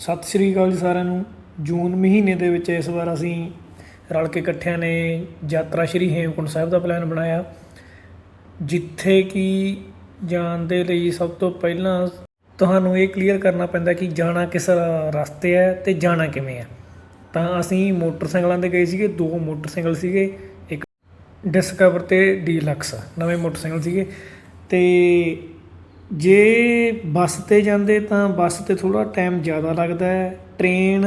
ਸਤਿ ਸ਼੍ਰੀ ਅਕਾਲ ਜੀ ਸਾਰਿਆਂ ਨੂੰ। ਜੂਨ ਮਹੀਨੇ ਦੇ ਵਿੱਚ ਇਸ ਵਾਰ ਅਸੀਂ ਰਲ ਕੇ ਇਕੱਠਿਆਂ ਨੇ ਯਾਤਰਾ ਸ਼੍ਰੀ ਹੇਮਕੁੰਟ ਸਾਹਿਬ ਦਾ ਪਲਾਨ ਬਣਾਇਆ, ਜਿੱਥੇ ਕਿ ਜਾਣ ਦੇ ਲਈ ਸਭ ਤੋਂ ਪਹਿਲਾਂ ਤੁਹਾਨੂੰ ਇਹ ਕਲੀਅਰ ਕਰਨਾ ਪੈਂਦਾ ਕਿ ਜਾਣਾ ਕਿਸ ਰਸਤੇ ਹੈ ਤੇ ਜਾਣਾ ਕਿਵੇਂ ਹੈ। ਤਾਂ ਅਸੀਂ ਮੋਟਰਸਾਈਕਲਾਂ ਤੇ ਗਏ ਸੀਗੇ, ਦੋ ਮੋਟਰਸਾਈਕਲ ਸੀਗੇ, ਇੱਕ ਡਿਸਕਵਰ ਤੇ ਡੀਲਕਸ ਨਵੇਂ ਮੋਟਰਸਾਈਕਲ ਸੀਗੇ। ਤੇ ਜੇ ਬੱਸ ਤੇ ਜਾਂਦੇ ਤਾਂ ਬੱਸ ਤੇ ਥੋੜ੍ਹਾ ਟਾਈਮ ਜ਼ਿਆਦਾ ਲੱਗਦਾ ਹੈ। ਟ੍ਰੇਨ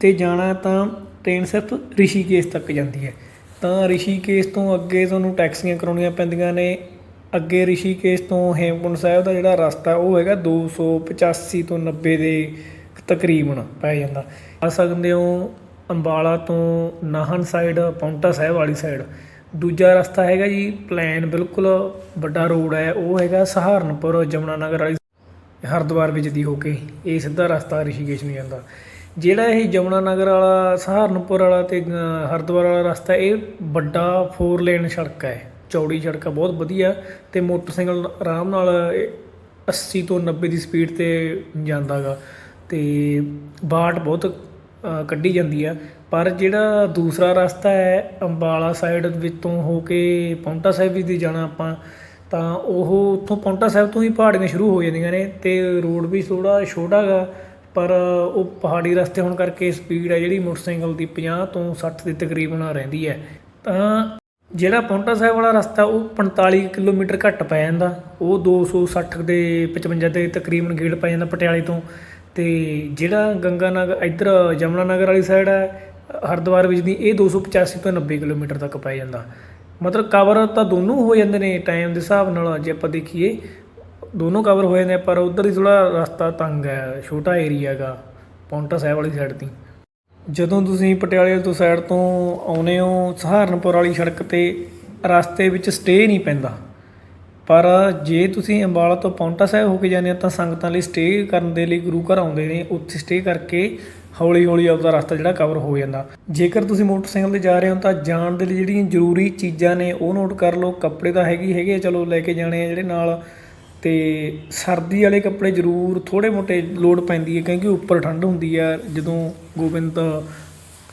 ਤੇ ਜਾਣਾ ਤਾਂ ਟ੍ਰੇਨ ਸਿਰਫ ਰਿਸ਼ੀਕੇਸ਼ ਤੱਕ ਜਾਂਦੀ ਹੈ। ਤਾਂ ਰਿਸ਼ੀਕੇਸ਼ ਤੋਂ ਅੱਗੇ ਤੁਹਾਨੂੰ ਟੈਕਸੀਆਂ ਕਰਾਉਣੀਆਂ ਪੈਂਦੀਆਂ ਨੇ। ਅੱਗੇ ਰਿਸ਼ੀਕੇਸ਼ ਤੋਂ ਹੇਮਕੁੰਟ ਸਾਹਿਬ ਦਾ ਜਿਹੜਾ ਰਸਤਾ, ਉਹ ਹੈਗਾ 285 ਤੋਂ 90 ਦੇ ਤਕਰੀਬਨ ਪੈ ਜਾਂਦਾ। ਆ ਸਕਦੇ ਹੋ ਅੰਬਾਲਾ ਤੋਂ ਨਾਹਨ ਸਾਈਡ ਪੌਂਟਾ ਸਾਹਿਬ ਵਾਲੀ ਸਾਈਡ ਦੂਜਾ ਰਸਤਾ ਹੈਗਾ ਜੀ ਪਲਾਨ ਬਿਲਕੁਲ ਵੱਡਾ ਰੋਡ ਹੈ ਉਹ ਹੈਗਾ ਸਹਾਰਨਪੁਰ ਜਮਨਾ ਨਗਰ ਵਾਲੀ ਹਰਿਦੁਆਰ ਵਿੱਚ ਦੀ ਹੋ ਕੇ। ਇਹ ਸਿੱਧਾ ਰਸਤਾ ਰਿਸ਼ੀਕੇਸ਼ ਨੂੰ ਜਾਂਦਾ। ਜਿਹੜਾ ਇਹ ਜਮਨਾ ਨਗਰ ਵਾਲਾ ਸਹਾਰਨਪੁਰ ਵਾਲਾ ਤੇ ਅ, ਹਰਿਦੁਆਰ ਵਾਲਾ ਰਸਤਾ ਇਹ ਵੱਡਾ 4 ਲੇਨ ਸੜਕ ਹੈ। ਚੌੜੀ ਸੜਕ ਹੈ ਬਹੁਤ ਵਧੀਆ ਤੇ ਮੋਟਰਸਾਈਕਲ ਆਰਾਮ ਨਾਲ ਇਹ 80 ਤੋਂ 90 ਦੀ ਸਪੀਡ ਤੇ ਜਾਂਦਾਗਾ ਤੇ ਬਾਟ ਬਹੁਤ ਕੱਢੀ ਜਾਂਦੀ ਆ। ਪਰ ਜਿਹੜਾ ਦੂਸਰਾ ਰਸਤਾ ਹੈ ਅੰਬਾਲਾ ਸਾਈਡ ਵਿੱਚੋਂ ਹੋ ਕੇ ਪਾਉਂਟਾ ਸਾਹਿਬ ਵੀ ਦੀ ਜਾਣਾ ਆਪਾਂ, ਤਾਂ ਉਹ ਉੱਥੋਂ ਪਾਉਂਟਾ ਸਾਹਿਬ ਤੋਂ ਹੀ ਪਹਾੜੀਆਂ ਸ਼ੁਰੂ ਹੋ ਜਾਂਦੀਆਂ ਨੇ ਅਤੇ ਰੋਡ ਵੀ ਥੋੜ੍ਹਾ ਛੋਟਾ ਗਾ, ਪਰ ਉਹ ਪਹਾੜੀ ਰਸਤੇ ਹੋਣ ਕਰਕੇ ਸਪੀਡ ਹੈ ਜਿਹੜੀ ਮੋਟਰਸਾਈਕਲ ਦੀ 50 ਤੋਂ 60 ਦੇ ਤਕਰੀਬਨ ਰਹਿੰਦੀ ਹੈ। ਤਾਂ ਜਿਹੜਾ ਪੌਂਟਾ ਸਾਹਿਬ ਵਾਲਾ ਰਸਤਾ ਉਹ 45 ਕਿਲੋਮੀਟਰ ਘੱਟ ਪੈ ਜਾਂਦਾ, ਉਹ 260 ਦੇ 55 ਦੇ ਤਕਰੀਬਨ ਗੇੜ ਪੈ ਜਾਂਦਾ ਪਟਿਆਲੇ ਤੋਂ। ਤੇ ਜਿਹੜਾ ਗੰਗਾ ਨਗਰ ਇੱਧਰ ਜਮਨਾ ਨਗਰ ਵਾਲੀ ਸਾਈਡ ਹੈ ਹਰਿਦੁਆਰ ਵਿੱਚ ਦੀ ਇਹ 285 ਤੋਂ 90 ਕਿਲੋਮੀਟਰ ਤੱਕ ਪੈ ਜਾਂਦਾ। ਮਤਲਬ ਕਵਰ ਤਾਂ ਦੋਨੋਂ ਹੋ ਜਾਂਦੇ ਨੇ ਟਾਈਮ ਦੇ ਹਿਸਾਬ ਨਾਲ, ਜੇ ਆਪਾਂ ਦੇਖੀਏ, ਦੋਨੋਂ ਕਵਰ ਹੋ ਜਾਂਦੇ ਪਰ ਉਧਰ ਹੀ ਥੋੜਾ ਰਸਤਾ ਤੰਗ ਹੈ, ਛੋਟਾ ਏਰੀਆ ਹੈਗਾ, ਪੌਂਟਾ ਸਾਹਿਬ ਵਾਲੀ ਸਾਈਡ ਦੀ। ਜਦੋਂ ਤੁਸੀਂ ਪਟਿਆਲੇ ਤੋਂ ਸਾਈਡ ਤੋਂ ਆਉਨੇ ਹੋ, ਸਹਾਰਨਪੁਰ ਵਾਲੀ ਸੜਕ ਤੇ ਰਸਤੇ ਵਿੱਚ ਸਟੇ ਨਹੀਂ ਪੈਂਦਾ। ਪਰ ਜੇ ਤੁਸੀਂ ਅੰਬਾਲਾ ਤੋਂ ਪੌਂਟਾ ਸਾਹਿਬ ਹੋ ਕੇ ਜਾਂਦੇ ਹੋ, ਤਾਂ ਸੰਗਤਾਂ ਲਈ ਸਟੇ ਕਰਨ ਦੇ ਲਈ ਗੁਰੂ ਘਰ ਆਉਂਦੇ ਨੇ, ਉੱਥੇ ਸਟੇ ਕਰਕੇ ਹੌਲੀ ਹੌਲੀ ਆਪਦਾ ਰਸਤਾ ਜਿਹੜਾ ਕਵਰ ਹੋ ਜਾਂਦਾ। ਜੇਕਰ ਤੁਸੀਂ ਮੋਟਰਸਾਈਕਲ ਤੇ ਜਾ ਰਹੇ ਹੋ ਤਾਂ ਜਾਣ ਦੇ ਲਈ ਜਿਹੜੀਆਂ ਜ਼ਰੂਰੀ ਚੀਜ਼ਾਂ ਨੇ ਉਹ ਨੋਟ ਕਰ ਲਓ। ਕੱਪੜੇ ਤਾਂ ਹੈਗੇ ਹੈਗੇ ਆ, ਚਲੋ ਲੈ ਕੇ ਜਾਣੇ ਆ ਜਿਹੜੇ ਨਾਲ। ਤੇ ਸਰਦੀ ਵਾਲੇ ਕੱਪੜੇ ਜ਼ਰੂਰ ਥੋੜੇ ਮੋਟੇ ਲੋਡ ਪੈਂਦੀ ਹੈ ਕਿਉਂਕਿ ਉੱਪਰ ਠੰਡ ਹੁੰਦੀ ਆ। ਜਦੋਂ ਗੋਬਿੰਦ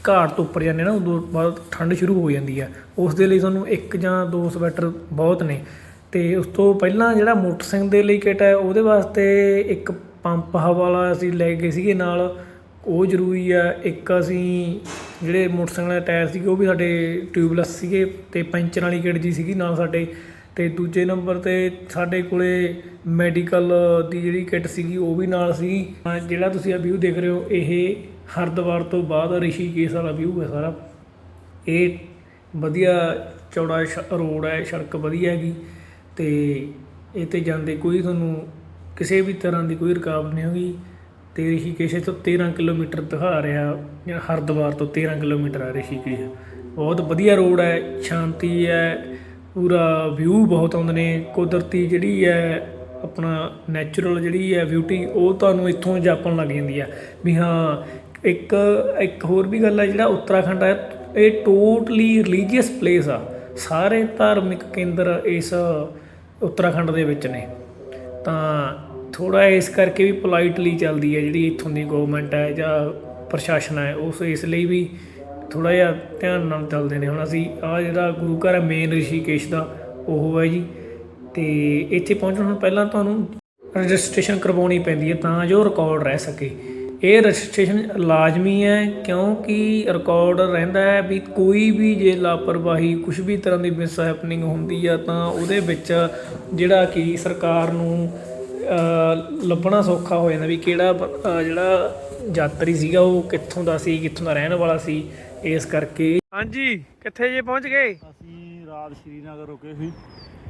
ਘਾਟ ਤੋਂ ਉੱਪਰ ਜਾਂਦੇ ਨਾ ਉਦੋਂ ਬਾਅਦ ਠੰਡ ਸ਼ੁਰੂ ਹੋ ਜਾਂਦੀ ਆ। ਉਸ ਦੇ ਲਈ ਤੁਹਾਨੂੰ ਇੱਕ ਜਾਂ ਦੋ ਸਵੈਟਰ ਬਹੁਤ ਨੇ। ਤੇ ਉਸ ਤੋਂ ਪਹਿਲਾਂ ਜਿਹੜਾ ਮੋਟਰਸਾਈਕਲ ਦੇ ਲਈ ਕਿਟ ਹੈ ਉਹਦੇ ਵਾਸਤੇ ਇੱਕ ਪੰਪ ਹਵਾ ਵਾਲਾ ਅਸੀਂ ਲੈ ਗਏ ਸੀਗੇ ਨਾਲ। ਉਹ ਜ਼ਰੂਰੀ ਆ, ਇੱਕ ਅਸੀਂ ਜਿਹੜੇ ਮੋਟਰਸਾਈਕਲ ਦੇ ਟਾਇਰ ਸੀਗੇ, ਉਹ ਵੀ ਸਾਡੇ ਟਿਊਬਲੈਸ ਸੀਗੇ ਅਤੇ ਪੈਂਚਰ ਵਾਲੀ ਕਿੱਟ ਜੀ ਸੀਗੀ ਨਾਲ ਸਾਡੇ ਅਤੇ ਦੂਜੇ ਨੰਬਰ ਤੇ ਸਾਡੇ ਕੋਲੇ ਮੈਡੀਕਲ ਦੀ ਜਿਹੜੀ ਕਿੱਟ ਸੀਗੀ, ਉਹ ਵੀ ਨਾਲ ਸੀ। ਜਿਹੜਾ ਤੁਸੀਂ ਆ ਵਿਊ ਦੇਖ ਰਹੇ ਹੋ, ਇਹ ਹਰਿਦੁਆਰ ਤੋਂ ਬਾਅਦ ਰਿਸ਼ੀਕੇਸ਼ ਵਾਲਾ ਵਿਊ ਹੈ ਸਾਰਾ। ਇਹ ਵਧੀਆ ਚੌੜਾ ਰੋਡ ਹੈ, ਸੜਕ ਵਧੀਆ ਹੈਗੀ ਅਤੇ ਇਹ ਤੇ ਜਾਂਦੇ ਕੋਈ ਤੁਹਾਨੂੰ ਕਿਸੇ ਵੀ ਤਰ੍ਹਾਂ ਦੀ ਕੋਈ ਰੁਕਾਵਟ ਨਹੀਂ ਹੋਗੀ। ਤੇ ਰਿਸ਼ੀਕੇਸ਼ ਤੋਂ 13 ਕਿਲੋਮੀਟਰ ਦਿਖਾ ਰਿਹਾ ਜਿਹੜਾ ਹਰਿਦੁਆਰ ਤੋਂ 13 ਕਿਲੋਮੀਟਰ ਆ ਰਿਸ਼ੀਕੇਸ਼ ਬਹੁਤ ਵਧੀਆ ਰੋਡ ਹੈ, ਸ਼ਾਂਤੀ ਹੈ, ਪੂਰਾ ਵਿਊ ਬਹੁਤ ਆਉਂਦੇ ਨੇ। ਕੁਦਰਤੀ ਜਿਹੜੀ ਹੈ, ਆਪਣਾ ਨੈਚੁਰਲ ਜਿਹੜੀ ਹੈ ਬਿਊਟੀ ਉਹ ਤੁਹਾਨੂੰ ਇੱਥੋਂ ਜਾਪਣ ਲੱਗ ਜਾਂਦੀ ਆ ਵੀ ਹਾਂ, ਇੱਕ ਇੱਕ ਹੋਰ ਵੀ ਗੱਲ ਹੈ ਜਿਹੜਾ ਉੱਤਰਾਖੰਡ ਹੈ, ਇਹ ਟੋਟਲੀ ਰਿਲੀਜੀਅਸ ਪਲੇਸ ਆ। ਸਾਰੇ ਧਾਰਮਿਕ ਕੇਂਦਰ ਇਸ ਉੱਤਰਾਖੰਡ ਦੇ ਵਿੱਚ ਨੇ। ਤਾਂ ਥੋੜਾ ਇਸ ਕਰਕੇ ਵੀ ਪੋਲਾਈਟਲੀ ਚੱਲਦੀ ਹੈ ਜਿਹੜੀ ਇੱਥੋਂ ਦੀ ਗਵਰਨਮੈਂਟ ਹੈ ਜਾਂ ਪ੍ਰਸ਼ਾਸਨ ਹੈ, ਉਸ ਇਸ ਲਈ ਵੀ ਥੋੜਾ ਜਿਹਾ ਧਿਆਨ ਨਾਲ ਚੱਲਦੇ ਨੇ। ਹੁਣ ਅਸੀਂ ਆ ਜਿਹੜਾ ਗੁਰੂ ਘਰ ਹੈ ਮੇਨ ਰਿਸ਼ੀਕੇਸ਼ ਦਾ, ਉਹ ਹੈ ਜੀ। ਤੇ ਇੱਥੇ ਪਹੁੰਚਣ ਤੋਂ ਪਹਿਲਾਂ ਤੁਹਾਨੂੰ ਰਜਿਸਟ੍ਰੇਸ਼ਨ ਕਰਵਾਉਣੀ ਪੈਂਦੀ ਹੈ ਤਾਂ ਜੋ ਰਿਕਾਰਡ ਰਹਿ ਸਕੇ। ਇਹ ਰਜਿਸਟ੍ਰੇਸ਼ਨ ਲਾਜ਼ਮੀ ਹੈ ਕਿਉਂਕਿ ਰਿਕਾਰਡ ਰਹਿੰਦਾ ਹੈ ਵੀ ਕੋਈ ਵੀ ਜੇ ਲਾਪਰਵਾਹੀ ਕੁਝ ਵੀ ਤਰ੍ਹਾਂ ਦੀ ਮਿਸ ਹੈਪਨਿੰਗ ਹੁੰਦੀ ਆ ਤਾਂ ਉਹਦੇ ਵਿੱਚ ਜਿਹੜਾ ਕਿ ਸਰਕਾਰ ਨੂੰ ਲੱਭਣਾ ਸੌਖਾ ਹੋ ਜਾਂਦਾ ਵੀ ਕਿਹੜਾ ਜਿਹੜਾ ਯਾਤਰੀ ਸੀਗਾ ਉਹ ਕਿੱਥੋਂ ਦਾ ਸੀ ਕਿੱਥੋਂ ਦਾ ਰਹਿਣ ਵਾਲਾ ਸੀ ਇਸ ਕਰਕੇ ਹਾਂਜੀ ਕਿੱਥੇ ਜੇ ਪਹੁੰਚ ਗਏ? ਅਸੀਂ ਰਾਤ ਸ਼੍ਰੀਨਗਰ ਰੁਕੇ ਸੀ।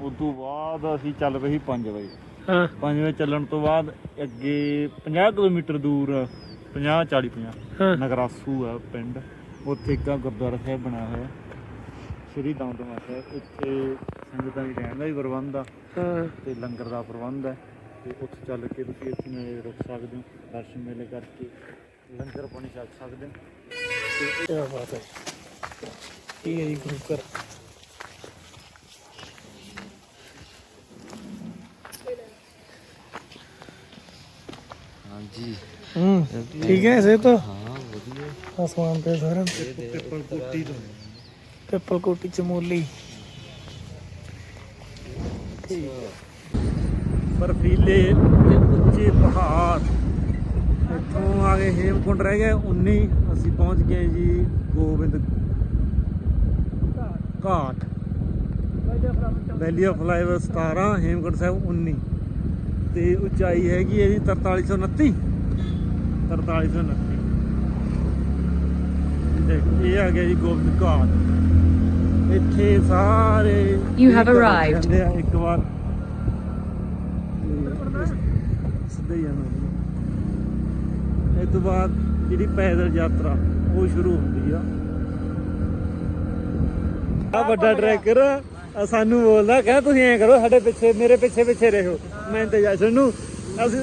ਉਸ ਤੋਂ ਬਾਅਦ ਅਸੀਂ ਚੱਲ ਪਏ ਸੀ 5 ਵਜੇ। ਹਾਂ। 5 ਵਜੇ ਚੱਲਣ ਤੋਂ ਬਾਅਦ ਅੱਗੇ 50 ਕਿਲੋਮੀਟਰ ਦੂਰ 50 40 50 ਹਾਂ। ਨਗਰਾਸੂ ਆ ਪਿੰਡ। ਉੱਥੇ ਇੱਕ ਗੁਰਦੁਆਰਾ ਸਾਹਿਬ ਬਣਿਆ ਹੋਇਆ। ਸ਼੍ਰੀ ਦਮਦਮਾ ਸਾਹਿਬ। ਇੱਥੇ ਸੰਗਤਾਂ ਦੀ ਰਹਿਣ ਦਾ ਵੀ ਪ੍ਰਬੰਧ ਆ। ਤੇ ਲੰਗਰ ਦਾ ਪ੍ਰਬੰਧ ਹੈ ਤੇ ਉੱਥੇ ਚੱਲ ਕੇ ਤੁਸੀਂ ਇੱਥੇ ਨਾਲੇ ਰੁਕ ਸਕਦੇ ਹੋ ਦਰਸ਼ਨ ਮੇਲੇ ਕਰਕੇ ਲੰਗਰ ਪਾਣੀ ਛਕ ਸਕਦੇ ਹੋ। ਕੀ ਬਾਤ ਹੈ ਠੀਕ ਹੈ ਜੀ ਗੁਰੂ ਘਰ? ਹਾਂਜੀ। ਹੂੰ ਠੀਕ ਹੈ ਸੇ ਤਾਂ ਹਾਂ ਵਧੀਆ। ਆਸਮਾਨ ਤੇ ਸਾਰਾ ਪਿੱਪਲ ਕੁੱਟੀ ਤੋਂ। ਪਿੱਪਲ ਕੋਟੀ ਚਮੋਲੀ ਬਰਫੀਲੇ ਤੇ ਉੱਚੇ ਪਹਾੜ। ਇੱਥੋਂ ਆ ਗਏ ਹੇਮਕੁੰਡ ਰਹਿ ਗਏ 19 ਅਸੀਂ ਪਹੁੰਚ ਗਏ ਜੀ Gobind Ghat. Valley of flowers 17 Hemkund Sahib 19 ਤੇ ਉਚਾਈ ਹੈਗੀ ਜੀ 4329 4329 ਦੇਖੋ ਇਹ ਆ ਗਿਆ ਜੀ ਗੋਬਿੰਦ ਘਾਟ। ਇੱਥੇ ਸਾਰੇ arrived. ਜਾਂਦੇ ਆ ਇੱਕ ਵਾਰ ਤੇ ਸਿੱਧਾ ਹੀ ਜਾਣਾ ਜੀ। ਤੋਂ ਬਾਅਦ ਜਿਹੜੀ ਪੈਦਲ ਯਾਤਰਾ, ਉਹ ਸ਼ੁਰੂ ਹੁੰਦੀ ਆ। ਆ ਵੱਡਾ ਟਰੈਕਰ ਆ ਸਾਨੂੰ ਬੋਲਦਾ ਕਹਿੰਦਾ ਤੁਸੀਂ ਐਂ ਕਰੋ, ਸਾਡੇ ਪਿੱਛੇ, ਮੇਰੇ ਪਿੱਛੇ ਪਿੱਛੇ ਰਹੋ। ਮੈਂ ਤੇ ਜਸ਼ਨ ਨੂੰ, ਅਸੀਂ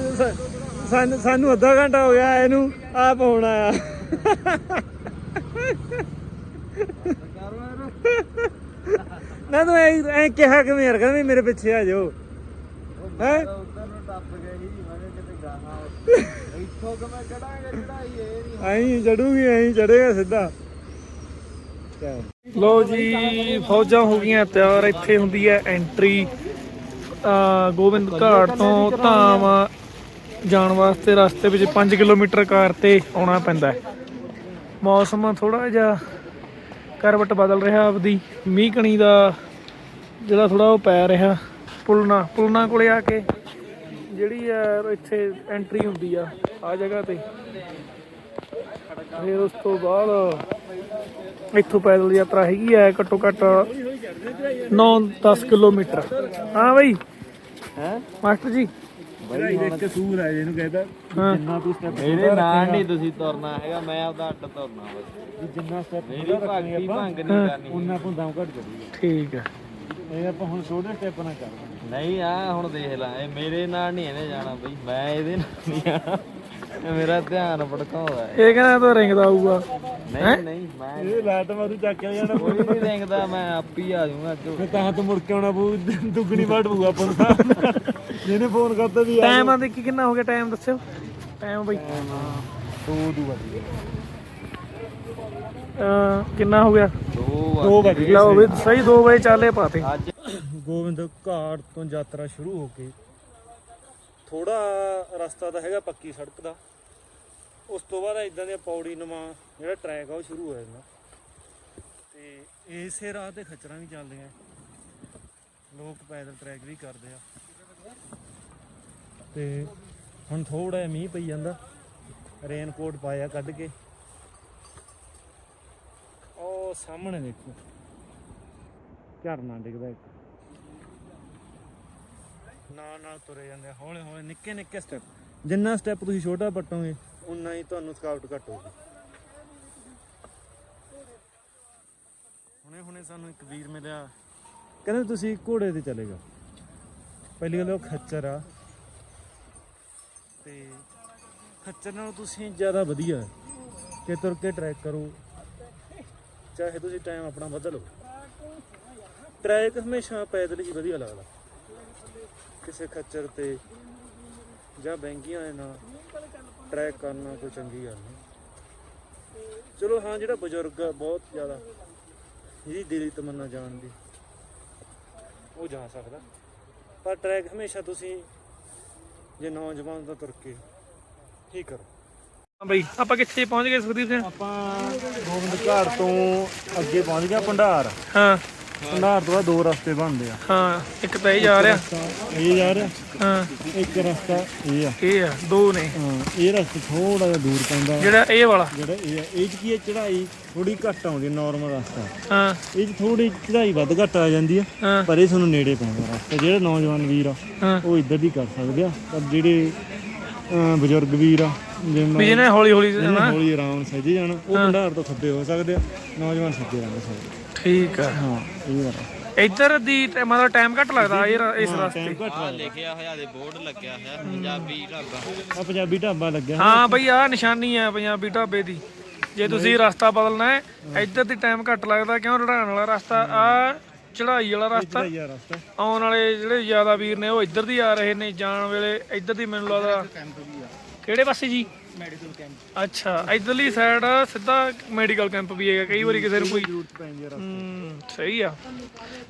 ਸਾਨੂੰ ਅੱਧਾ ਘੰਟਾ ਹੋ ਗਿਆ ਇਹਨੂੰ, ਆਪ ਹੁਣ ਆਇਆ। ਨਾ ਤੂੰ ਐਂ ਕਿਹਾ ਕਿਵੇਂ ਯਾਰ, ਕਹਿੰਦਾ ਵੀ ਮੇਰੇ ਪਿੱਛੇ ਆ ਜਾਓ। ਹੈ ਉਧਰ ਨੂੰ ਟੱਪ ਗਏ ਸੀ ਮੈਂ ਕਿਹਾ ਕਿਤੇ ਗਾਹਾਂ ਇੱਥੋਂ ਕਿ ਮੈਂ ਚੜਾਂਗਾ ਨਹੀਂ ਐਂ ਚੜੂਗੀ ਐਂ ਚੜੇਗਾ ਸਿੱਧਾ। ਲੋ ਜੀ, ਫੌਜਾਂ ਹੋ ਗਈਆਂ, ਤਿਆਰ ਇੱਥੇ ਹੁੰਦੀ ਹੈ ਐਂਟਰੀ। ਗੋਬਿੰਦ ਘਾਟ ਤੋਂ ਧਾਮ ਜਾਣ ਵਾਸਤੇ ਰਸਤੇ ਵਿੱਚ 5 ਕਿਲੋਮੀਟਰ ਕਾਰ ਤੇ ਆਉਣਾ ਪੈਂਦਾ ਹੈ। ਮੌਸਮ ਥੋੜਾ ਜਿਹਾ ਕਰਵਟ ਬਦਲ ਰਿਹਾ, ਆਪਦੀ ਮੀਂਹ ਕਣੀ ਦਾ ਜਿਹੜਾ ਥੋੜਾ ਉਹ ਪੈ ਰਿਹਾ। ਪੁਲਨਾ ਪੁਲਨਾ ਕੋਲੇ ਆ ਕੇ ਜਿਹੜੀ ਆ ਇੱਥੇ ਐਂਟਰੀ ਹੁੰਦੀ ਆ ਆ ਜਗ੍ਹਾ ਤੇ। ਫਿਰ ਉਸ ਤੋਂ ਬਾਅਦ ਇੱਥੋਂ ਪੈਦਲ ਯਾਤਰਾ ਹੈਗੀ ਹੈ ਘੱਟੋ ਘੱਟ 9-10 ਕਿਲੋਮੀਟਰ। ਹਾਂ ਬਈ। ਹੈ? ਮਾਸਟਰ ਜੀ। ਬਈ ਇੱਕ ਕਸੂਰ ਹੈ ਜਿਹਨੂੰ ਕਹਿੰਦਾ। ਜਿੰਨਾ ਤੂੰ ਸਟੈਪ ਮੇਰੇ ਨਾਲ ਨਹੀਂ ਤੁਸੀਂ ਤੁਰਨਾ ਹੈਗਾ ਮੈਂ ਆਪਦਾ ਅੱਡ ਤੁਰਨਾ ਬਸ। ਜਿੰਨਾ ਸਟੈਪ ਮੇਰੀ ਭਗਤੀ ਭੰਗ ਨਹੀਂ ਕਰਨੀ। ਉਹਨਾਂ ਤੋਂ ਦਮ ਘਟ ਜਾਊਗਾ ਠੀਕ ਹੈ ਇਹ ਆਪਾਂ ਹੁਣ ਛੋਟੇ ਸਟੈਪ ਨਾਲ ਕਰਦੇ ਨਹੀਂ ਆ ਹੁਣ ਦੇਖ ਲੈ ਇਹ ਮੇਰੇ ਨਾਲ ਨਹੀਂ ਇਹਨੇ ਜਾਣਾ ਬਈ ਮੈਂ ਇਹਦੇ ਨਾਲ ਨਹੀਂ ਜਾਣਾ। ਇਹ ਮੇਰਾ ਧਿਆਨ ਭਟਕਾਉਂਦਾ ਹੈ। ਇਹ ਕਹਿੰਦਾ ਤਾਂ ਰਿੰਗਦਾ ਆਊਗਾ ਨਹੀਂ ਨਹੀਂ ਮੈਂ ਇਹ ਲਾਟ ਮਾਰੂ ਚੱਕ ਕੇ ਜਾਣਾ। ਕੋਈ ਨਹੀਂ ਦੇਖਦਾ ਮੈਂ ਆਪ ਹੀ ਆ ਜਾਊਂਗਾ ਫਿਰ ਤਾਂ ਤੋਂ ਮੁੜ ਕੇ ਆਉਣਾ ਪਊ ਦੁੱਗਣੀ ਵਾਟ ਪਊ ਆਪਾਂ ਨੂੰ ਤਾਂ। ਜਿਹਨੇ ਫੋਨ ਕਰਤਾ ਵੀ ਆ ਟਾਈਮ ਆ ਦੇਖੀ ਕਿੰਨਾ ਹੋ ਗਿਆ ਟਾਈਮ ਦੱਸਿਓ। ਟਾਈਮ ਬਈ। ਦੋ ਦੂ ਵੱਜ ਅਹ ਕਿੰਨਾ ਹੋ ਗਿਆ? ਦੋ ਦੋ ਵੱਜ ਗਏ ਲਓ ਵੀ ਸਹੀ 2 ਵਜੇ ਚਾਲੇ ਪਾਤੇ ਅੱਜ ਗੋਬਿੰਦ ਘਾਟ ਤੋਂ ਯਾਤਰਾ ਸ਼ੁਰੂ ਹੋ ਕੇ ਥੋੜਾ ਰਸਤਾ ਤਾਂ ਹੈਗਾ ਪੱਕੀ ਸੜਕ ਦਾ। ਉਸ ਤੋਂ ਬਾਅਦ ਇਦਾਂ ਦੇ ਪੌੜੀ ਨਵਾਂ ਜਿਹੜਾ ਟਰੈਕ ਆ ਉਹ ਸ਼ੁਰੂ ਹੋ ਜਾਂਦਾ। ਤੇ ਇਸੇ ਰਾਹ ਤੇ ਖੱਚਰਾਂ ਵੀ ਚੱਲਦੀਆਂ। ਲੋਕ ਪੈਦਲ ਟਰੈਕ ਵੀ ਕਰਦੇ ਆ। ਤੇ ਹੁਣ ਥੋੜਾ ਜਿਹਾ ਮੀਂਹ ਪਈ ਜਾਂਦਾ। ਰੇਨਕੋਟ ਪਾਇਆ ਕੱਢ ਕੇ। ਉਹ ਸਾਹਮਣੇ ਦੇਖੋ। ਝਰਨਾ ਡਿੱਗਦਾ ਇੱਕ। ਨਾਲ ਨਾਲ ਤੁਰੇ ਜਾਂਦੇ ਹੌਲੇ ਹੌਲੇ ਨਿੱਕੇ ਨਿੱਕੇ ਸਟੈਪ ਜਿੰਨਾ ਸਟੈਪ ਤੁਸੀਂ ਛੋਟਾ ਪੱਟੋਗੇ, ਉਨਾ ਹੀ ਤੁਹਾਨੂੰ ਥਕਾਵਟ ਘੱਟ ਹੋਊਗੀ। ਹੁਣੇ ਹੁਣੇ ਸਾਨੂੰ ਇੱਕ ਵੀਰ ਮਿਲਿਆ। ਕਹਿੰਦੇ ਤੁਸੀਂ ਘੋੜੇ ਤੇ ਚਲੇ ਜਾਓ। ਪਹਿਲੀ ਗੱਲ ਉਹ ਖੱਚਰ ਆ। ਤੇ ਖੱਚਰ ਨਾਲ ਤੁਸੀਂ ਜ਼ਿਆਦਾ ਵਧੀਆ। ਕਿ ਤੁਰ ਕੇ ਟਰੈਕ ਕਰੋ। ਚਾਹੇ ਤੁਸੀਂ ਟਾਈਮ ਆਪਣਾ ਬਦਲੋ ਟਰੈਕ ਹਮੇਸ਼ਾ ਪੈਦਲ ਹੀ ਵਧੀਆ ਲੱਗਦਾ। ਕਿਸੇ ਖੱਚਰ ਤੇ ਜਾਂ ਬੈਂਕੀਆਂ ਦੇ ਨਾਲ ਟਰੈਕ ਕਰਨਾ ਕੋਈ ਚੰਗੀ ਗੱਲ ਨਹੀਂ। ਚਲੋ ਹਾਂ, ਜਿਹੜਾ ਬਜ਼ੁਰਗ ਆ, ਬਹੁਤ ਜ਼ਿਆਦਾ ਜਿਹਦੀ ਦਿਲੀ ਤਮੰਨਾ ਜਾਣ ਦੀ। ਉਹ ਜਾ ਸਕਦਾ। ਪਰ ਟਰੈਕ ਹਮੇਸ਼ਾ ਤੁਸੀਂ ਜੇ ਨੌਜਵਾਨ ਤਾਂ ਤੁਰ ਕੇ ਹੀ ਕਰੋ। ਬਈ ਆਪਾਂ ਕਿੱਥੇ ਪਹੁੰਚ ਗਏ ਸੁਖਦੀਪ ਸਿੰਘ? ਆਪਾਂ ਗੋਬਿੰਦ ਘਾਟ ਤੋਂ ਅੱਗੇ ਪਹੁੰਚ ਗਿਆ ਭੰਡਾਰ। ਹਾਂ। ਭੰਡਾਰ ਤੋਂ ਬਾਅਦ ਦੋ ਰਸਤੇ ਬਣਦੇ ਆ। ਹਾਂ ਇੱਕ ਤਾਂ ਇਹ ਜਾ ਰਿਹਾ। ਇਹ ਜਾ ਰਿਹਾ ਹਾਂ। ਇੱਕ ਰਸਤਾ ਇਹ ਆ। ਇਹ ਆ ਦੋ ਨੇ। ਹਾਂ ਇਹ ਰਸਤਾ ਥੋੜਾ ਜਿਹਾ ਦੂਰ ਪੈਂਦਾ। ਜਿਹੜਾ ਇਹ ਵਾਲਾ। ਜਿਹੜਾ ਇਹ ਆ ਇਹ 'ਚ ਕੀ ਹੈ ਚੜਾਈ ਥੋੜੀ ਘੱਟ ਆਉਂਦੀ ਨਾਰਮਲ ਰਸਤਾ। ਹਾਂ। ਇਹ 'ਚ ਥੋੜੀ ਚੜਾਈ ਵੱਧ ਘੱਟ ਆ ਜਾਂਦੀ ਆ ਪਰ ਇਹ ਤੁਹਾਨੂੰ ਨੇੜੇ ਪੈਂਦਾ ਰਸਤਾ। ਜਿਹੜੇ ਨੌਜਵਾਨ ਵੀਰ ਆ ਉਹ ਇੱਧਰ ਦੀ ਕਰ ਸਕਦੇ ਆ ਪਰ ਜਿਹੜੇ ਬਜ਼ੁਰਗ ਵੀਰ ਆ ਜਿਹਨਾਂ ਵੀ ਜਿਹਨੇ ਹੌਲੀ ਹੌਲੀ ਜਿਹਨੇ ਜਾਣਾ ਹੌਲੀ ਆਰਾਮ ਸਹਿਜੇ ਜਾਣਾ ਉਹ ਭੰਡਾਰ ਤੋਂ ਖੱਬੇ ਹੋ ਸਕਦੇ ਆ ਨੌਜਵਾਨ ਸੱਜੇ ਰਹਿੰਦੇ ਸਕਦੇ ਠੀਕ ਆ। ਹਾਂ ਇਹ ਵਾਲਾ ਇੱਧਰ ਦੀ ਟ- ਮਤਲਬ ਟਾਈਮ ਘੱਟ ਲੱਗਦਾ ਇਹ ਰ- ਇਸ ਰਸਤੇ। ਟਾਈਮ ਘੱਟ ਆ ਲਿਖਿਆ ਹੋਇਆ ਦੇ ਬੋਰਡ ਲੱਗਿਆ ਹੋਇਆ ਪੰਜਾਬੀ ਢਾਬਾ। ਆ ਪੰਜਾਬੀ ਢਾਬਾ ਲੱਗਿਆ ਹਾਂ ਬਈ ਆ ਨਿਸ਼ਾਨੀ ਆ ਪੰਜਾਬੀ ਢਾਬੇ ਦੀ। ਜੇ ਤੁਸੀਂ ਰਸਤਾ ਬਦਲਣਾ ਹੈ ਇੱਧਰ ਦੀ ਟਾਈਮ ਘੱਟ ਲੱਗਦਾ ਕਿਉਂ? ਰੜਾਣ ਵਾਲਾ ਰਸਤਾ। ਆ ਚੜਾਈ ਵਾਲਾ ਰਸਤਾ। ਆ ਆਉਣ ਵਾਲੇ ਜਿਹੜੇ ਜ਼ਿਆਦਾ ਵੀਰ ਨੇ ਉਹ ਇੱਧਰ ਦੀ ਆ ਰਹੇ ਨੇ ਜਾਣ ਵੇਲੇ ਇੱਧਰ ਦੀ ਮੈਨੂੰ ਲੱਗਦਾ। ਕਿਹੜੇ ਪਾਸੇ ਜੀ? ਮੈਡੀਕਲ ਕੈਂਪ ਅੱਛਾ ਇਧਰਲੀ ਸਾਈਡ ਸਿੱਧਾ ਮੈਡੀਕਲ ਕੈਂਪ ਵੀ ਹੈਗਾ ਕਈ ਵਾਰੀ ਕਿਸੇ ਨੂੰ ਕੋਈ ਜ਼ਰੂਰਤ ਪੈਂਦੀ ਆ ਹੂੰ ਸਹੀ ਆ।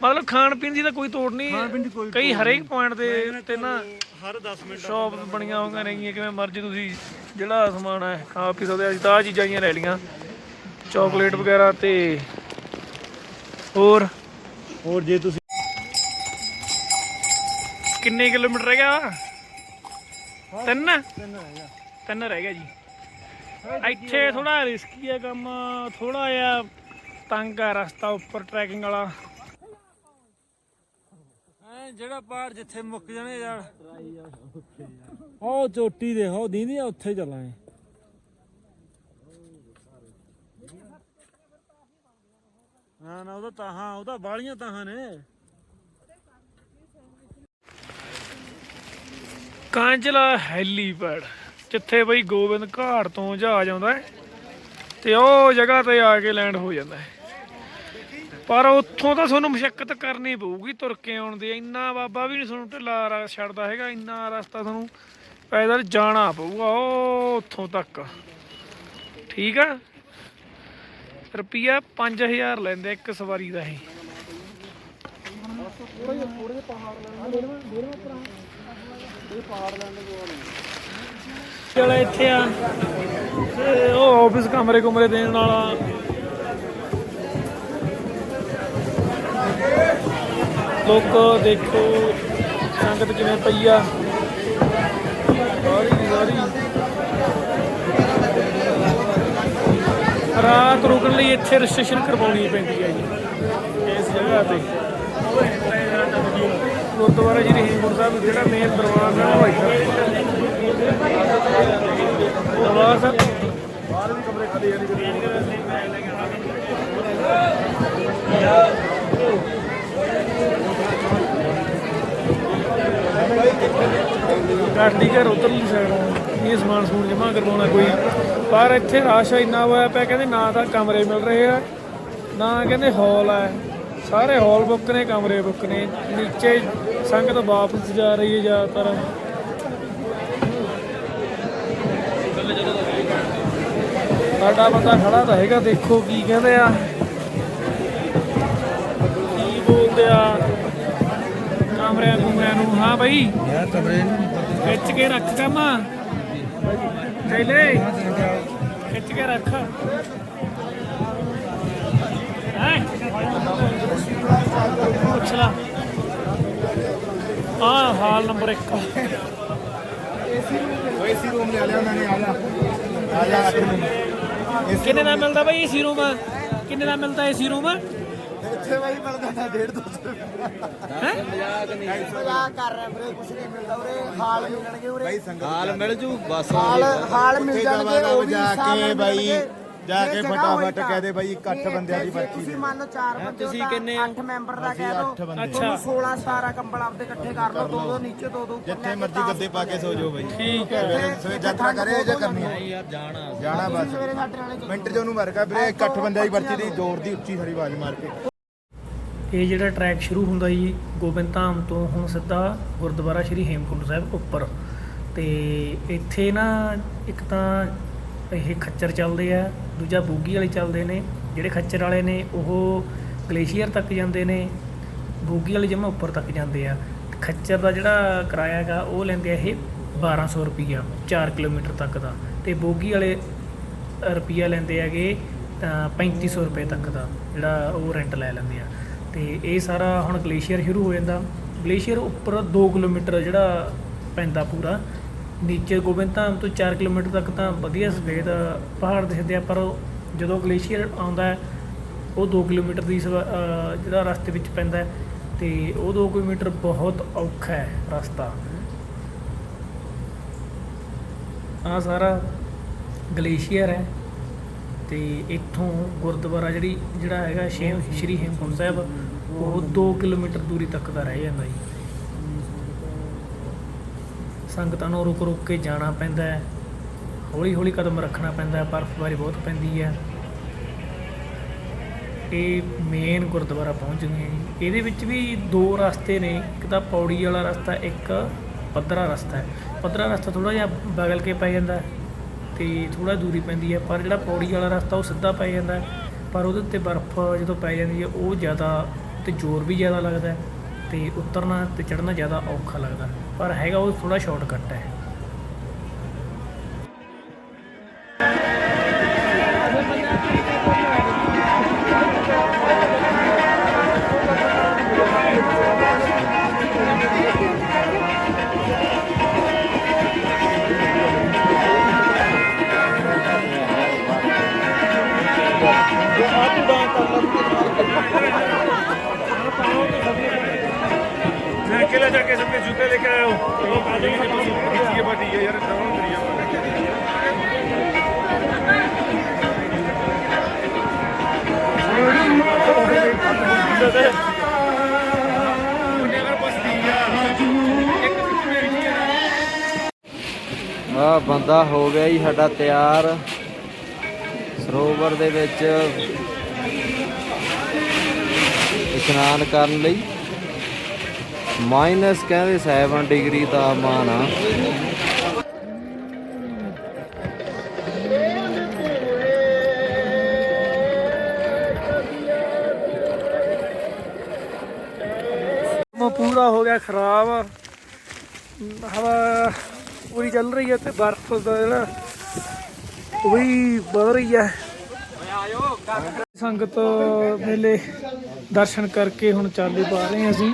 ਮਤਲਬ ਖਾਣ ਪੀਣ ਦੀ ਤਾਂ ਕੋਈ ਤੋੜ ਨਹੀਂ ਕੋਈ ਹਰੇਕ ਪੁਆਇੰਟ ਦੇ ਉੱਤੇ ਨਾ ਹਰ 10 ਮਿੰਟ ਸ਼ਾਪ ਬਣੀਆਂ ਹੋਈਆਂ ਨੇਗੀਆਂ ਕਿਵੇਂ ਮਰਜ਼ੀ ਤੁਸੀਂ ਜਿਹੜਾ ਸਮਾਨ ਹੈ ਖਾ ਪੀ ਸਕਦੇ ਆ। ਅਸੀਂ ਤਾਂ ਆਹ ਚੀਜ਼ਾਂ ਹੀ ਲੈ ਲਈਆਂ ਚਾਕਲੇਟ ਵਗੈਰਾ ਤੇ ਹੋਰ ਹੋਰ ਜੇ ਤੁਸੀਂ ਕਿੰਨੇ ਕਿਲੋਮੀਟਰ ਰਹਿ ਗਿਆ ਤਿੰਨ? ਤਿੰਨ ਹੈਗਾ ਤਿੰਨ ਰਹਿ ਗਿਆ ਜੀ। ਇੱਥੇ ਥੋੜਾ ਰਿਸਕੀ ਹੈ ਕੰਮ ਥੋੜਾ ਜਿਹਾ ਤੰਗ ਹੈ ਰਸਤਾ ਉੱਪਰ ਟਰੈਕਿੰਗ ਵਾਲਾ। ਐ ਜਿਹੜਾ ਪਹਾੜ ਜਿੱਥੇ ਮੁੱਕ ਜਾਣੇ ਯਾਰ। ਉਹ ਚੋਟੀ ਦੇ ਹੋ ਦੀਂਦੀ ਆ ਉੱਥੇ ਚੱਲਾਂਗੇ। ਨਾ ਨਾ ਉਹਦਾ ਤਾਹਾਂ ਉਹਦਾ ਬਾਲੀਆਂ ਤਾਹਾਂ ਨੇ। ਕਾਂਚਲਾ ਹੈਲੀਪੈਡ, ਜਿੱਥੇ ਬਈ ਗੋਬਿੰਦ ਘਾਟ ਤੋਂ ਜਹਾਜ਼ ਆਉਂਦਾ ਹੈ ਤੇ ਉਹ ਜਗ੍ਹਾ ਤੇ ਆ ਕੇ ਲੈਂਡ ਹੋ ਜਾਂਦਾ ਹੈ। ਪਰ ਉੱਥੋਂ ਤਾਂ ਤੁਹਾਨੂੰ ਮੁਸ਼ਕਲ ਕਰਨੀ ਪਊਗੀ, ਤੁਰ ਕੇ ਆਉਣ ਦੀ। ਇੰਨਾ ਬਾਬਾ ਵੀ ਨਹੀਂ ਤੁਹਾਨੂੰ ਢਿੱਲਾ ਛੱਡਦਾ ਹੈਗਾ, ਇੰਨਾ ਰਸਤਾ ਤੁਹਾਨੂੰ ਪੈਦਲ ਜਾਣਾ ਪਊਗਾ ਉਹ ਉੱਥੋਂ ਤੱਕ। ਠੀਕ ਆ? ਰੁਪਿਆ 5000 ਲੈਂਦੇ ਇੱਕ ਸਵਾਰੀ ਦਾ ਇਹ। ਚਲ ਇੱਥੇ ਆ। ਤੇ ਉਹ ਆਫਿਸ ਕਮਰੇ ਕੁਮਰੇ ਦੇਣ ਵਾਲਾ। ਲੋਕ ਦੇਖੋ, ਸੰਗਤ ਕਿਵੇਂ ਪਈ ਆ। ਸਾਰੀ ਸਾਰੀ। ਰਾਤ ਰੁਕਣ ਲਈ ਇੱਥੇ ਰਜਿਸਟ੍ਰੇਸ਼ਨ ਕਰਵਾਉਣੀ ਪੈਂਦੀ ਹੈ ਜੀ। ਇਸ ਜਗ੍ਹਾ ਤੇ। ਗੁਰਦੁਆਰਾ ਜੀ ਰਹੀਮਪੁਰ ਸਾਹਿਬ, ਜਿਹੜਾ ਮੇਨ ਦਰਬਾਰ ਹੈ, ਉਹ ਇੱਧਰ ਦਰਬਾਰ ਸਾਹਿਬ। ਬਾਹਰ ਵੀ ਕਮਰੇ ਖਾਲੀ ਕਾਟਲੀ ਘਰ ਉਧਰਲੀ ਸਾਈਡ ਇਹ ਸਮਾਨ ਸਮੂਨ ਜਮਾ ਕਰਵਾਉਣਾ ਕੋਈ। ਪਰ ਇੱਥੇ ਰਸ਼ ਇੰਨਾ ਹੋਇਆ ਪਿਆ ਕਹਿੰਦੇ ਨਾ ਤਾਂ ਕਮਰੇ ਮਿਲ ਰਹੇ ਆ ਨਾ ਕਹਿੰਦੇ ਹਾਲ ਆ। ਸਾਰੇ ਹਾਲ ਬੁੱਕ ਨੇ ਕਮਰੇ ਬੁੱਕ ਨੇ। ਨੀਚੇ ਸੰਗਤ ਵਾਪਸ ਜਾ ਰਹੀ ਹੈ ਜ਼ਿਆਦਾਤਰ। ਸਾਡਾ ਬੰਦਾ ਖੜਾ ਤਾਂ ਹੈਗਾ ਦੇਖੋ ਕੀ ਕਹਿੰਦੇ ਆ। ਕੀ ਬੋਲਦੇ ਆ ਕਮਰਿਆਂ ਕੁਮਰਿਆਂ ਨੂੰ? ਹਾਂ ਬਈ। ਯਾਰ ਕਮਰੇ ਖਿੱਚ ਕੇ ਰੱਖ ਕੰਮ। ਖਿੱਚ ਕੇ ਰੱਖ। ਹੈ? ਪੁੱਛ ਲਾ। ਆ ਹਾਲ ਨੰਬਰ 1 ਏਸੀ ਰੂਮ ਲੈ ਲਿਆ ਉਹਨਾਂ ਨੇ ਆ ਜਾ। ਆ ਜਾ ਆ ਕੇ ਕਿੰਨੇ ਦਾ ਮਿਲਦਾ ਬਈ ਏਸੀ ਰੂਮ? ਕਿੰਨੇ ਦਾ ਮਿਲਦਾ ਏਸੀ ਰੂਮ? ਇੱਥੇ ਬਾਈ ਮਿਲਦਾ ਤਾਂ 1.5 200 ਹੈ? ਮਜ਼ਾਕ ਕਰ ਰਿਹਾ ਵੀਰੇ ਕੁਛ ਨਹੀਂ ਮਿਲਦਾ ਉਰੇ ਹਾਲ ਮਿਲਣਗੇ ਉਰੇ। ਹਾਲ ਮਿਲ ਜੂ ਬਸ ਹਾਲ ਹਾਲ ਮਿਲ ਜਾਣਗੇ ਉਹ ਵੀ ਜਾ ਕੇ ਬਾਈ। ਜਾ ਕੇ ਫਟਾਫਟ ਕਹਿ ਦੇ ਬਾਈ ਇਕੱਠ ਨਹੀਂ, ਬੰਦਿਆਂ ਦੀ ਪਰਚੀ ਤੁਸੀਂ ਦੇ ਮੰਨ ਲਓ 4 ਬੰਦੇ ਤੁਸੀਂ ਕਿੰਨੇ ਤਾਂ ਹੋ? 8 ਮੈਂਬਰ ਦਾ ਕਹਿ ਬੰਦੇ। ਤੁਹਾਨੂੰ 16 17 ਕੰਬਲ ਆਪਦੇ ਇਕੱਠੇ ਕਰ ਲਓ ਦੋ ਦੋ ਨੀਚੇ ਦੋ ਦੋ ਜਿੱਥੇ ਮਰਜ਼ੀ ਗੱਦੇ ਪਾ ਕੇ ਸੋ ਜਾਓ ਬਾਈ। ਠੀਕ ਹੈ। ਸਵੇਰੇ ਯਾਤਰਾ ਕਰੇ ਜਾਂ ਕਰਨੀ ਹੈ? ਯਾਰ ਜਾਣਾ ਜਾਣਾ ਬਸ। ਮਿੰਟ ਚ ਉਹਨੂੰ ਵਰਗਾ ਵੀਰੇ ਇਕੱਠ ਬੰਦਿਆਂ ਦੀ ਪਰਚੀ ਦੀ ਜ਼ੋਰ ਦੀ ਉੱਚੀ ਸਾਰੀ ਆਵਾਜ਼ ਮਾਰ ਕੇ। ਇਹ ਜਿਹੜਾ ਟਰੈਕ ਸ਼ੁਰੂ ਹੁੰਦਾ ਜੀ, ਗੋਬਿੰਦ ਧਾਮ ਤੋਂ ਹੁਣ ਸਿੱਧਾ ਗੁਰਦੁਆਰਾ ਸ਼੍ਰੀ ਹੇਮਕੁੰਟ ਸਾਹਿਬ ਉੱਪਰ। ਤੇ ਇੱਥੇ ਨਾ ਇੱਕ ਤਾਂ ਇਹ ਖੱਚਰ ਚੱਲਦੇ ਆ, ਦੂਜਾ ਬੂਗੀ ਵਾਲੇ ਚੱਲਦੇ ਨੇ, ਜਿਹੜੇ ਖੱਚਰ ਵਾਲੇ ਨੇ ਉਹ ਗਲੇਸ਼ੀਅਰ ਤੱਕ ਜਾਂਦੇ ਨੇ, ਬੂਗੀ ਵਾਲੇ ਜਮਾ ਉੱਪਰ ਤੱਕ ਜਾਂਦੇ ਆ। ਖੱਚਰ ਦਾ ਜਿਹੜਾ ਕਿਰਾਇਆ ਹੈਗਾ ਉਹ ਲੈਂਦੇ ਆ ਇਹ 1200 ਰੁਪਈਆ 4 ਕਿਲੋਮੀਟਰ ਤੱਕ ਦਾ। ਤੇ ਬੋਗੀ ਵਾਲੇ ਰੁਪਈਆ ਲੈਂਦੇ ਹੈਗੇ ਤਾਂ 3500 ਰੁਪਏ ਤੱਕ ਦਾ, ਜਿਹੜਾ ਉਹ ਰੈਂਟ ਲੈ ਲੈਂਦੇ ਆ। ਤੇ ਇਹ ਸਾਰਾ ਹੁਣ ਗਲੇਸ਼ੀਅਰ ਸ਼ੁਰੂ ਹੋ ਜਾਂਦਾ। ਗਲੇਸ਼ੀਅਰ ਉੱਪਰ 2 ਕਿਲੋਮੀਟਰ ਜਿਹੜਾ ਪੈਂਦਾ ਪੂਰਾ। ਨੀਚੇ ਗੋਬਿੰਦ ਧਾਮ ਤੋਂ 4 ਕਿਲੋਮੀਟਰ ਤੱਕ ਤਾਂ ਵਧੀਆ ਸਫੇਦ ਪਹਾੜ ਦਿਖਦੇ ਆ, ਪਰ ਜਦੋਂ ਗਲੇਸ਼ੀਅਰ ਆਉਂਦਾ ਉਹ 2 ਕਿਲੋਮੀਟਰ ਦੀ ਸਵਾ- ਜਿਹੜਾ ਰਸਤੇ ਵਿੱਚ ਪੈਂਦਾ ਹੈ ਤੇ ਉਹ 2 ਕਿਲੋਮੀਟਰ ਬਹੁਤ ਔਖਾ ਹੈ ਰਸਤਾ। ਆ ਸਾਰਾ ਗਲੇਸ਼ੀਅਰ ਹੈ। ਤੇ ਇੱਥੋਂ ਗੁਰਦੁਆਰਾ ਜਿਹੜੀ, ਜਿਹੜਾ ਹੈਗਾ ਸ਼ੇ- ਸ਼੍ਰੀ ਹੇਮਕੁੰਟ ਸਾਹਿਬ, ਉਹ 2 ਕਿਲੋਮੀਟਰ ਦੂਰੀ ਤੱਕ ਦਾ ਰਹਿ ਜਾਂਦਾ ਜੀ। ਸੰਗਤਾਂ ਨੂੰ ਰੁਕ ਰੁਕ ਕੇ ਜਾਣਾ ਪੈਂਦਾ ਹੈ। ਹੌਲੀ ਹੌਲੀ ਕਦਮ ਰੱਖਣਾ ਪੈਂਦਾ ਹੈ ਬਰਫ਼ਬਾਰੀ ਬਹੁਤ ਪੈਂਦੀ ਹੈ। ਇਹ ਮੇਨ ਗੁਰਦੁਆਰਾ ਪਹੁੰਚ ਗਏ ਜੀ। ਇਹਦੇ ਵਿੱਚ ਵੀ ਦੋ ਰਸਤੇ ਨੇ, ਇੱਕ ਤਾਂ ਪੌੜੀ ਵਾਲਾ ਰਸਤਾ, ਇੱਕ ਪੱਧਰਾ ਰਸਤਾ ਹੈ। ਪੱਧਰਾ ਰਸਤਾ ਥੋੜਾ ਜਿਹਾ ਬਗਲ ਕੇ ਪੈ ਜਾਂਦਾ ਹੈ। ਤੇ ਥੋੜਾ ਦੂਰੀ ਪੈਂਦੀ ਹੈ, ਪਰ ਜਿਹੜਾ ਪੌੜੀ ਵਾਲਾ ਰਸਤਾ ਉਹ ਸਿੱਧਾ ਪੈ ਜਾਂਦਾ ਪਰ ਉਹਦੇ ਉੱਤੇ ਬਰਫ਼ ਜਦੋਂ ਪੈ ਜਾਂਦੀ ਹੈ, ਉਹ ਜ਼ਿਆਦਾ ਤੇ ਜ਼ੋਰ ਵੀ ਜ਼ਿਆਦਾ ਲੱਗਦਾ ਹੈ ਤੇ ਉਤਰਨਾ ਤੇ ਚੜ੍ਹਨਾ ਜ਼ਿਆਦਾ ਔਖਾ ਲੱਗਦਾ ਪਰ ਹੈਗਾ ਉਹ ਥੋੜਾ ਸ਼ਾਰਟਕਟ ਹੈ। ਮੈਂ ਅਕੇਲਾ ਜਾ ਕੇ ਸਭ ਕੇ ਜੁੱਤੇ ਲੈ ਕੇ ਆਇਆ ਹੂੰ ਉਹ ਕਾਜੇ की ਤੁਸੀਂ खींचिए बात ये यार डाउन करिए ਆ ਬੰਦਾ ਹੋ ਗਿਆ ਜੀ ਸਾਡਾ ਤਿਆਰ ਸਰੋਵਰ ਦੇ ਵਿੱਚ ਇਸ਼ਨਾਨ ਕਰਨ ਲਈ ਮਾਈਨਸ ਕਹਿੰਦੇ 7 ਡਿਗਰੀ ਤਾਪਮਾਨ ਆ। ਪੂਰਾ ਹੋ ਗਿਆ ਖਰਾਬ। ਹਵਾ ਪੂਰੀ ਚੱਲ ਰਹੀ ਹੈ ਤੇ ਬਰਫ਼ ਦਾ ਜਿਹੜਾ ਉਹ ਵੀ ਵਧ ਰਹੀ ਹੈ। ਸੰਗਤ ਮੇਲੇ ਦਰਸ਼ਨ ਕਰਕੇ ਹੁਣ ਚਾਲੇ ਪਾ ਰਹੇ ਹਾਂ ਅਸੀਂ।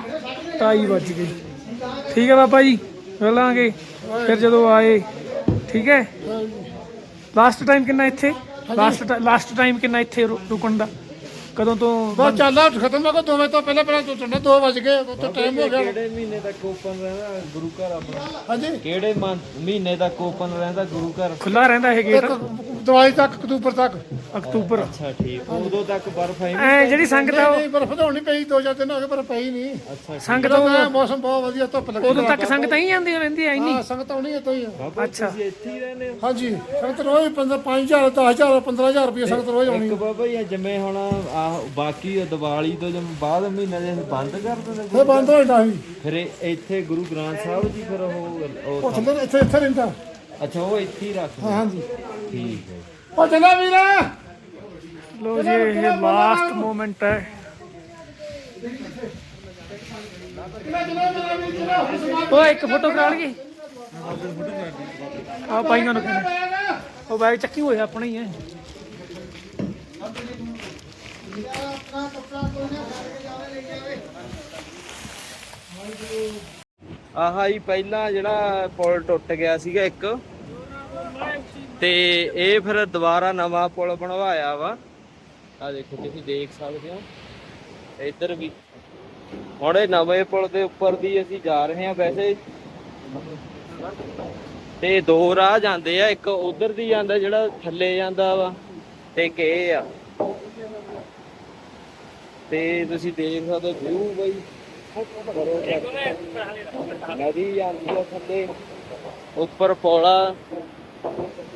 2:30 ਵੱਜ ਗਏ। ਠੀਕ ਹੈ ਬਾਬਾ ਜੀ ਮਿਲਾਂਗੇ। ਫਿਰ ਜਦੋਂ ਆਏ ਠੀਕ ਹੈ? ਲਾਸਟ ਟਾਈਮ ਕਿੰਨਾ ਇੱਥੇ? ਲਾਸਟ ਲਾਸਟ ਟਾਈਮ ਕਿੰਨਾ ਇੱਥੇ ਰੁਕਣ ਦਾ? ਕਦੋਂ ਤੋਂ ਬਸ ਚੱਲ ਆ ਖਤਮ ਹੋ ਗਿਆ 2 ਵਜੇ ਤੋਂ ਪਹਿਲਾਂ ਪਹਿਲਾਂ ਤੂੰ ਚੰਡਾ 2 ਵਜ ਗਏ ਉਹ ਟਾਈਮ ਹੋ ਗਿਆ। ਕਿਹੜੇ ਮਹੀਨੇ ਤੱਕ ਓਪਨ ਰਹਿੰਦਾ ਗੁਰੂ ਘਰ ਆਪਣਾ? ਹਾਂਜੀ। ਕਿਹੜੇ ਮਹੀਨੇ ਤੱਕ ਓਪਨ ਰਹਿੰਦਾ ਗੁਰੂ ਘਰ? ਖੁੱਲਾ ਰਹਿੰਦਾ ਇਹ ਗੇਟ ਦਵਾਈ ਤੱਕ ਅਕਤੂਬਰ ਤੱਕ। ਅਕਤੂਬਰ। ਅੱਛਾ ਠੀਕ। ਉਦੋਂ ਤੱਕ ਬਰਫ਼ ਹੈ ਐ ਜਿਹੜੀ ਸੰਗਤ ਆ ਉਹ ਨਹੀਂ ਬਰਫ਼ ਤਾਂ ਹੋਣੀ ਪਈ ਦੋ ਚਾਰ ਦਿਨ ਹੋ ਗਏ ਪਰ ਪਈ ਨਹੀਂ। ਅੱਛਾ ਸੰਗਤ ਉਦੋਂ ਉਹ ਤਾਂ ਮੌਸਮ ਬਹੁਤ ਵਧੀਆ ਧੁੱਪ ਲੱਗੀ ਉਦੋਂ ਤੱਕ ਸੰਗਤ ਹੀ ਜਾਂਦੀ ਰਹਿੰਦੀ ਐ ਇੰਨੀ। ਹਾਂ ਸੰਗਤ ਆਉਣੀ ਹੈ ਤੋਂ ਹੀ। ਅੱਛਾ। ਤੁਸੀਂ ਇੱਥੇ ਹੀ ਰਹਿੰਦੇ ਹੋ? ਹਾਂਜੀ ਸੰਗਤ ਰੋਜ਼ 15 5000 10000 15000 ਰੁਪਏ ਸੰਗਤ ਰੋਜ਼ ਆਉਣੀ। ਇੱਕ ਬਾਬਾ ਜੀ ਜਿਵੇਂ ਹੁਣ ਆਹ ਬਾਕੀ ਦੀਵਾਲੀ ਤੋਂ ਜਿਵੇਂ ਬਾਅਦ ਮਹੀਨੇ ਦੇ ਬੰਦ ਕਰ ਦਿੰਦੇ ਫਿਰ ਬੰਦ ਹੋ ਜਾਂਦਾ ਸੀ। ਫਿਰ ਇਹ- ਇੱਥੇ ਗੁਰੂ ਗ੍ਰੰਥ ਸਾਹਿਬ ਜੀ ਫਿਰ ਉਹ ਉਹ ਉਹ ਥੱਲੇ ਇੱਥੇ ਇੱਥੇ ਰਹਿੰਦਾ। ਅੱਛਾ ਉਹ ਇੱਥੇ ਹੀ ਰੱਖਦੇ ਹਾਂਜੀ ਠੀਕ ਹੈ ਉਹ ਚਲਾ ਵੀਰਾ ਲੋ ਜੀ ਇਹ ਲਾਸਟ ਮੂਮੈਂਟ ਹੈ ਉਹ ਇੱਕ ਫੋਟੋ ਕਰਾ ਲਈਏ ਆ ਪਾਈਆਂ ਨੂੰ ਕਹਿੰਦੇ ਉਹ ਬੈਗ ਚੱਕੀ ਹੋਇਆ ਆਪਣਾ ਹੀ ਹੈ ਆਹਾ ਜੀ, ਪਹਿਲਾਂ ਜਿਹੜਾ ਪੁਲ ਟੁੱਟ ਗਿਆ ਸੀਗਾ ਇੱਕ। ਤੇ ਇਹ ਫਿਰ ਦੁਬਾਰਾ ਨਵਾਂ ਪੁਲ ਬਣਵਾਇਆ ਵਾ। ਆ ਦੇਖੋ, ਤੁਸੀਂ ਦੇਖ ਸਕਦੇ ਹੋ। ਇੱਧਰ ਵੀ। ਹੁਣ ਇਹ ਨਵੇਂ ਪੁਲ ਦੇ ਉੱਪਰ ਦੀ ਅਸੀਂ ਜਾ ਰਹੇ ਹਾਂ ਵੈਸੇ। ਤੇ ਦੋ ਰਾਹ ਜਾਂਦੇ ਆ, ਇੱਕ ਉਧਰ ਦੀ ਜਾਂਦਾ, ਜਿਹੜਾ ਥੱਲੇ ਜਾਂਦਾ ਵਾ। ਤੇ ਇੱਕ ਇਹ ਆ। ਤੇ ਤੁਸੀਂ ਦੇਖ ਸਕਦੇ ਵਿਊ ਬਈ। ਨਦੀ ਜਾਂਦੀ ਆ ਥੱਲੇ। ਉੱਪਰ ਪੌੜਾ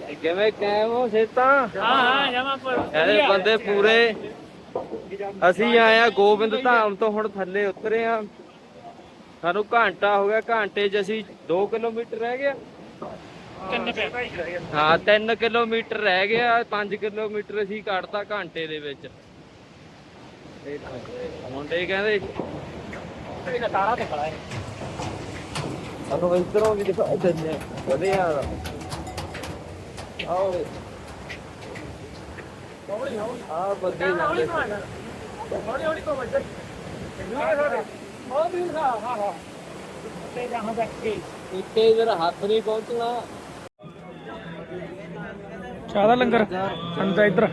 ਇਹ ਕਿਵੇਂ ਕਾਇਮ ਹੋ ਸੇਤਾ? ਹਾਂ ਹਾਂ ਜਮਾ ਪਰ ਇਹਦੇ ਬੰਦੇ ਪੂਰੇ। ਅਸੀਂ ਆਏ ਗੋਬਿੰਦ ਧਾਮ ਤੋਂ ਹੁਣ ਥੱਲੇ ਉਤਰੇ ਆ। ਸਾਨੂੰ ਘੰਟਾ ਹੋ ਗਿਆ, ਘੰਟੇ 'ਚ ਅਸੀਂ 2 ਕਿਲੋਮੀਟਰ ਰਹਿ ਗਿਆ ਹਾਂ 3 ਕਿਲੋਮੀਟਰ ਰਹਿ ਗਿਆ 5 ਕਿਲੋਮੀਟਰ ਅਸੀਂ ਕੱਢਤਾ ਘੰਟੇ ਦੇ ਵਿੱਚ। ਇਹ ਮੁੰਡੇ ਕਹਿੰਦੇ ਅਨੋ ਇਧਰੋਂ ਵੀ ਦਿਖਾ ਦਿੰਦੇ ਆ। ਵਧੀਆ ਆਓ। ਆ ਬੰਦੇ ਜਾਂਦੇ ਇੱਥੇ ਜਰਾ ਹੱਥ ਨਹੀਂ ਪਹੁੰਚਣਾ। ਚਾਹ ਦਾ ਲੰਗਰ? ਅੰਦਰ ਇੱਧਰ।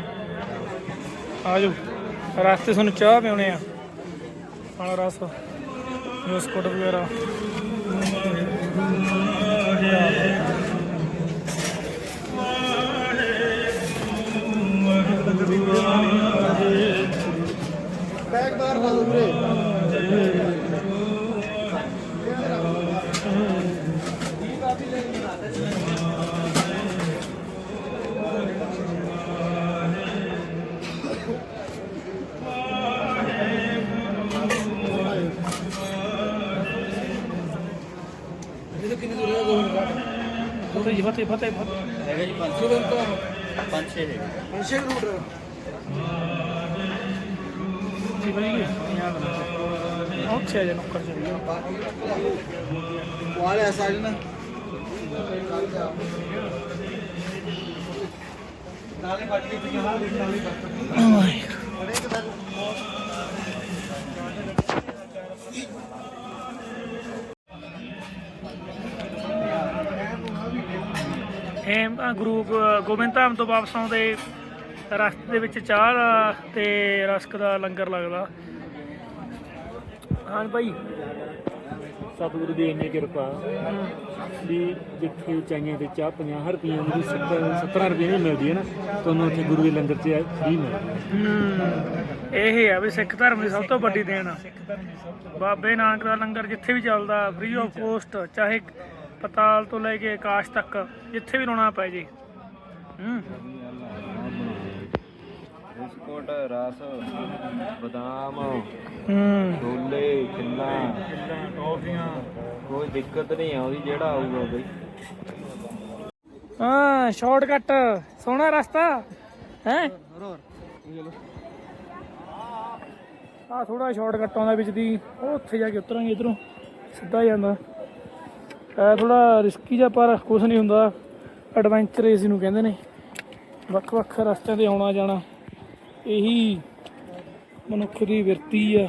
ਆ ਜਾਓ। ਰਸਤੇ ਤੁਹਾਨੂੰ ਚਾਹ ਪਿਉਣੇ ਆ। ਨਾਲ ਰਸ ਬਿਸਕੁਟ ਵਗੈਰਾ। ਬੈਗ ਬਾਹਰ ਪਾ ਦੋ ਵੀਰੇ। ਫਤਿਹ ਫਤਿਹ ਫਤਿਹ। ਹੈਗਾ ਜੀ 500 ਪੰਜ ਛੇ ਹੈਗੇ। ਪੰਛੇ ਰੂਟ। ਜੀ। ਬਈ ਉੱਥੇ ਜੇ ਨੁੱਕਰ ਚੱਲੀ ਵਾਲੇ ਸਾਜ ਨਾ। ਨਾਲੇ ਬੱਟੀ ਤੇ ਜਹਾਂ ਦੇ ਨਾਲੇ ਇਹ ਅ, ਗੁਰੂ ਗੋਬਿੰਦ ਧਾਮ ਤੋਂ ਵਾਪਸ ਆਉਂਦੇ ਰਸਤੇ ਦੇ ਵਿੱਚ ਚਾਹ ਦਾ ਤੇ ਰਸਕ ਦਾ ਲੰਗਰ ਲੱਗਦਾ। ਹਾਂ ਭਾਈ। ਸਤਿਗੁਰੂ ਦੀ ਇੰਨੀ ਕਿਰਪਾ ਵੀ ਜਿੱਥੇ ਉਚਾਈਆਂ ਤੇ ਚਾਹ 50 ਰੁਪਈਆਂ ਦੀ 70 70 ਰੁਪਏ ਦੀ ਮਿਲਦੀ ਹੈ ਨਾ ਤੁਹਾਨੂੰ ਉੱਥੇ ਗੁਰੂ ਦੇ ਲੰਗਰ 'ਚ ਫ੍ਰੀ ਮਿਲਦੀ ਹੈ। ਹੂੰ ਇਹ ਆ ਵੀ ਸਿੱਖ ਧਰਮ ਦੀ ਸਭ ਤੋਂ ਵੱਡੀ ਦੇਣ। ਆ ਬਾਬੇ ਨਾਨਕ ਦਾ ਲੰਗਰ ਜਿੱਥੇ ਵੀ ਚੱਲਦਾ ਫ੍ਰੀ ਆਫ ਕੋਸਟ ਚਾਹੇ ਪਤਾਲ ਤੋਂ ਲੈ ਕੇ ਆਕਾਸ਼ ਤੱਕ ਜਿੱਥੇ ਵੀ ਲਾਉਣਾ ਪੈ ਜੇ। ਹੂੰ। ਬਿਸਕੁਟ ਰਸ ਬਦਾਮ ਹੂੰ। ਛੋਲੇ ਕਿੰਨਾ ਟੌਫੀਆਂ। ਕੋਈ ਦਿੱਕਤ ਨਹੀਂ ਆਉਂਦੀ ਜਿਹੜਾ ਆਊਗਾ ਬਈ ਹਾਂ। ਸ਼ਾਰਟਕਟ ਸੋਹਣਾ ਰਸਤਾ। ਹੈ? ਆ ਥੋੜਾ ਸ਼ਾਰਟਕਟ ਆਉਂਦਾ ਵਿੱਚ ਦੀ ਉਹ ਉੱਥੇ ਜਾ ਕੇ ਉਤਰਾਂਗੇ ਇਧਰੋਂ ਸਿੱਧਾ ਜਾਂਦਾ ਥੋੜਾ ਰਿਸਕੀ ਜਿਹਾ, ਪਰ ਕੁਝ ਨਹੀਂ ਹੁੰਦਾ। ਐਡਵੈਂਚਰ ਇਸ ਨੂੰ ਕਹਿੰਦੇ ਨੇ। ਵੱਖ ਵੱਖ ਰਸਤਿਆਂ ਤੇ ਆਉਣਾ ਜਾਣਾ, ਇਹੀ ਮਨੁੱਖ ਦੀ ਵਿਰਤੀ ਆ।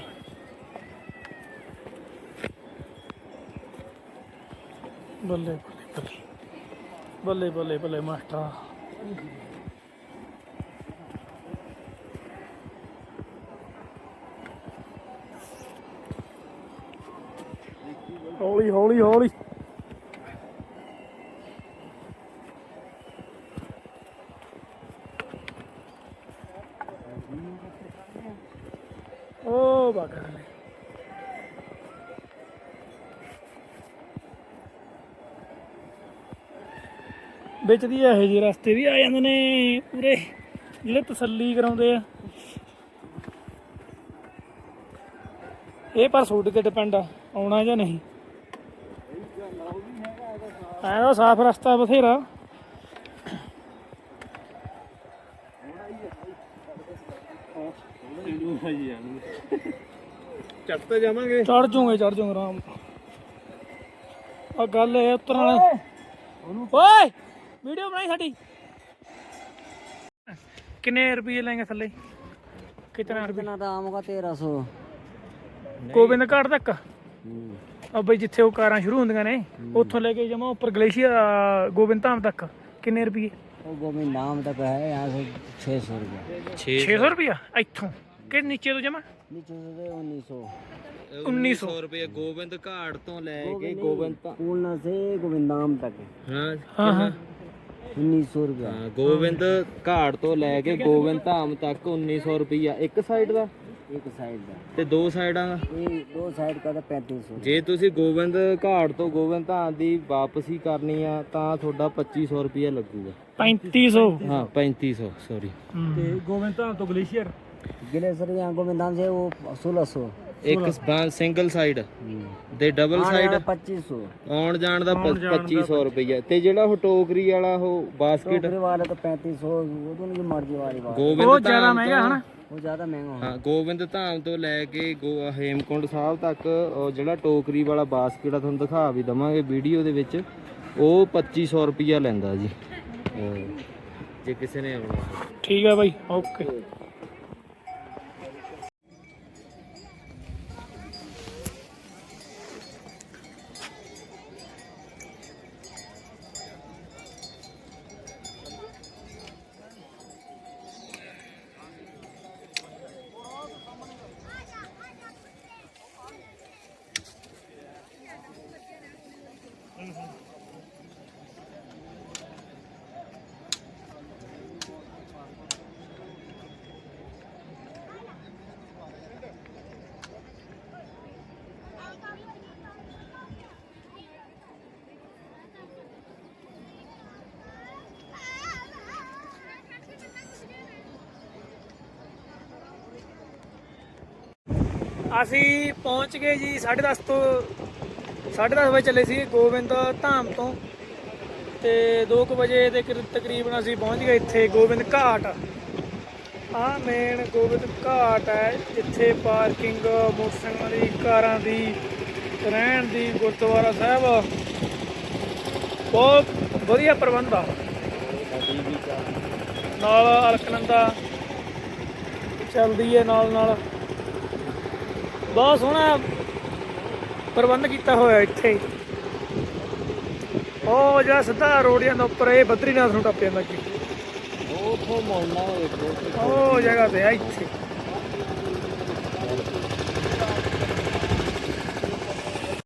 ਬੱਲੇ ਬੱਲੇ ਬੱਲੇ ਬੱਲੇ ਬੱਲੇ ਮਾਸਟਰ। ਹੌਲੀ ਹੌਲੀ ਹੌਲੀ। ਵਿੱਚ ਦੀ ਇਹੋ ਜਿਹੇ ਰਸਤੇ ਵੀ ਆ ਜਾਂਦੇ ਨੇ ਪੂਰੇ ਜਿਹੜੇ ਤਸੱਲੀ ਕਰਾਉਂਦੇ ਆ। ਇਹ ਪਰ ਤੁਹਾਡੇ ਤੇ ਡਿਪੈਂਡ ਆ ਆਉਣਾ ਜਾਂ ਨਹੀਂ। ਐਂ ਤਾਂ ਸਾਫ਼ ਰਸਤਾ ਬਥੇਰਾ। ਚੱਟ ਤੇ ਜਾਵਾਂਗੇ। ਚੜ ਜੂਗੇ ਚੜ ਜੂਗੇ ਆਰਾਮ। ਆ ਗੱਲ ਇਹ ਉਤਰਨ ਵਾਲਾ ਓਏ! ਵੀਡੀਓ ਬਣਾਈ ਸਾਡੀ ਕਿੰਨੇ ਰੁਪਏ ਲੈਂਗੇ ਥੱਲੇ ਕਿਤਨਾ ਰੁਪਏ कितना दाम होगा तेरह सौ ਗੋਬਿੰਦ ਘਾਟ ਤੱਕ ਆ ਬਈ ਜਿੱਥੇ ਉਹ ਕਾਰਾਂ ਸ਼ੁਰੂ ਹੁੰਦੀਆਂ ਨੇ ਉੱਥੋਂ ਲੈ ਕੇ ਜਮਾ ਉੱਪਰ ਗਲੇਸ਼ੀਅਰ ਆ, ਗੋਬਿੰਦ ਧਾਮ ਤੱਕ ਕਿੰਨੇ ਰੁਪਏ वो गोविंद नाम तक है यहाँ से छः सौ रुपया 600 ਰੁਪਿਆ ਇੱਥੋਂ ਕਿ ਨੀਚੇ ਤੋਂ ਜਮਾ नीचे से उन्नीस सौ 1900 ਰੁਪਏ ਗੋਬਿੰਦ ਘਾਟ ਤੋਂ ਲੈ ਕੇ ਗੋਬਿੰਦ ਧਾ- पूर्णा से गोविंद नाम तक ਹਾਂ ਹਾਂ 1900 ਰੁਪਿਆ ਹਾਂ ਗੋਬਿੰਦ ਘਾਟ ਤੋਂ ਲੈ ਕੇ ਗੋਬਿੰਦ ਧਾਮ ਤੱਕ 1900 ਰੁਪਿਆ ਇੱਕ ਸਾਈਡ ਦਾ? ਇੱਕ ਸਾਈਡ ਦਾ। ਤੇ ਦੋ ਸਾਈਡਾਂ ਦਾ? ਇਹ ਦੋ ਸਾਈਡ ਦਾ 3500 ਜੇ ਤੁਸੀਂ ਗੋਬਿੰਦ ਘਾਟ ਤੋਂ ਗੋਬਿੰਦ ਧਾਮ ਦੀ ਵਾਪਸੀ ਕਰਨੀ ਆ ਤਾਂ ਤੁਹਾਡਾ 2500 ਰੁਪਿਆ ਲੱਗੂਗਾ। 3500 ਹਾਂ 3500 ਸੌਰੀ ਤੇ ਗੋਬਿੰਦ ਧਾਮ ਤੋਂ ਗਲੇਸ਼ੀਅਰ? ਗਲੇਸ਼ੀਅਰ ਜਾਂ ਗੋਬਿੰਦ ਧਾਮ ਸੇ ਉਹ 1600 ਇੱਕ ਬਾਂ ਸਿੰਗਲ ਸਾਈਡ ਤੇ ਡਬਲ ਸਾਈਡ 2500 ਆਉਣ ਜਾਣ ਦਾ 2500 ਰੁਪਈਆ। ਤੇ ਜਿਹੜਾ ਉਹ ਟੋਕਰੀ ਵਾਲਾ ਉਹ ਬਾਸਕਟ ਟੋਕਰੀ ਵਾਲਾ ਤਾਂ 3500 ਉਹਦੋਂ ਦੀ ਮਰਜ਼ੀ ਵਾਲੀ ਬਾਤ ਬਹੁਤ ਜ਼ਿਆਦਾ ਮਹਿੰਗਾ ਹਨਾ? ਉਹ ਜ਼ਿਆਦਾ ਮਹਿੰਗਾ ਹਾਂ ਗੋਬਿੰਦ ਧਾਮ ਤੋਂ ਲੈ ਕੇ ਹੇਮਕੁੰਡ ਸਾਹਿਬ ਤੱਕ ਉਹ ਜਿਹੜਾ ਟੋਕਰੀ ਵਾਲਾ ਬਾਸਕਟ ਆ ਤੁਹਾਨੂੰ ਦਿਖਾ ਵੀ ਦਵਾਂਗੇ ਵੀਡੀਓ ਦੇ ਵਿੱਚ। ਉਹ 2500 ਰੁਪਈਆ ਲੈਂਦਾ ਜੀ। ਜੇ ਕਿਸੇ ਨੇ ਆਉਣਾ। ਠੀਕ ਆ ਬਾਈ ਓਕੇ। ਅਸੀਂ ਪਹੁੰਚ ਗਏ ਜੀ 10:30 ਤੋਂ 10:30 ਵਜੇ ਚੱਲੇ ਸੀ ਗੋਬਿੰਦ ਧਾਮ ਤੋਂ। ਤੇ 2 ਵਜੇ ਦੇ ਕਰੀਬ ਤਕਰੀਬਨ ਅਸੀਂ ਪਹੁੰਚ ਗਏ ਇੱਥੇ ਗੋਬਿੰਦ ਘਾਟ। ਆ ਮੇਨ ਗੋਬਿੰਦ ਘਾਟ ਹੈ, ਜਿੱਥੇ ਪਾਰਕਿੰਗ ਮੋਟਰਸਾਈਕਲਾਂ ਦੀ, ਕਾਰਾਂ ਦੀ, ਰਹਿਣ ਦੀ, ਗੁਰਦੁਆਰਾ ਸਾਹਿਬ। ਬਹੁਤ ਵਧੀਆ ਪ੍ਰਬੰਧ ਆ। ਨਾਲ ਅਲਕਨੰਦਾ ਚੱਲਦੀ ਹੈ ਨਾਲ ਨਾਲ ਬਹੁਤ ਸੋਹਣਾ ਪ੍ਰਬੰਧ ਕੀਤਾ ਹੋਇਆ ਇੱਥੇ। ਉਹ ਜਿਹੜਾ ਸਿੱਧਾ ਰੋਡ ਜਾਂਦਾ ਉੱਪਰ ਇਹ ਬਦਰੀਨਾਥ ਨੂੰ ਟੱਪ ਜਾਂਦਾ ਅੱਗੇ। ਉਹ ਤੋਂ ਹੋਏ ਉਹ ਜਗ੍ਹਾ ਤੇ ਆ ਇੱਥੇ।